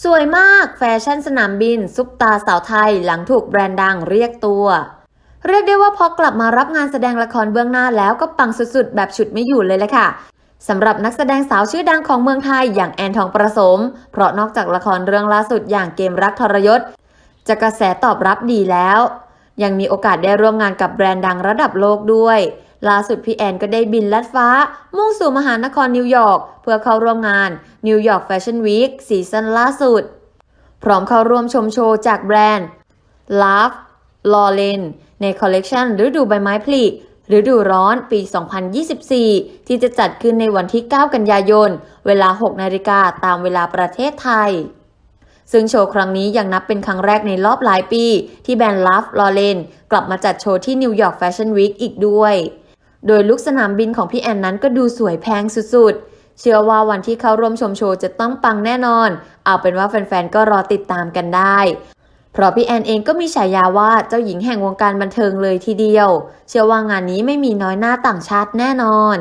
สวยมากแฟชั่นสนามบิน ซุปตาสาวไทยหลังถูกแบรนด์ดังเรียกตัว เรียกได้ว่าพอกลับมารับงานแสดงละครเบื้องหน้าแล้วก็ปังสุดๆ แบบฉุดไม่อยู่เลยแหละค่ะสำหรับนักแสดงสาวชื่อดังของเมืองไทยอย่างแอนทองประสม เพราะนอกจากละครเรื่องล่าสุดอย่างเกมรักทรยศ จะกระแสตอบรับดีแล้ว ยังมีโอกาสได้ร่วมงานกับแบรนด์ดังระดับโลกด้วย ล่าสุดพี่แอนก็ได้บินลัดฟ้า มุ่งสู่มหานครนิวยอร์กเพื่อเข้าร่วมงานนิวยอร์กแฟชั่นวีคซีซั่นล่าสุด พร้อมเข้าร่วมชมโชว์จากแบรนด์ Love l a w l e n ในคอลเลกชันฤดูใบไม้ผลิฤดูร้อนปี 2024 ที่จะจัดขึ้นในวันที่ 9 กันยายน เวลา 6 นาฬิกาตามเวลาประเทศไทย ซึ่งโชว์ครั้งนี้ยังนับเป็นครั้งแรกในรอบหลายปี ที่แบรนด์ Love l a w l e n กลับมาจัดโชว์ที่นิวยอร์กแฟชั่นวีคอีกด้วย โดยลุกสนามบินของพี่แอนนั้นก็ดูสวยแพงสุดๆ เชื่อว่าวันที่เข้าร่วมชมโชว์จะต้องปังแน่นอน เอาเป็นว่าแฟนๆ ก็รอติดตามกันได้ เพราะพี่แอนเองก็มีฉายาว่าเจ้าหญิงแห่งวงการบันเทิงเลยทีเดียว เชื่อว่างานนี้ไม่มีน้อยหน้าต่างชาติแน่นอน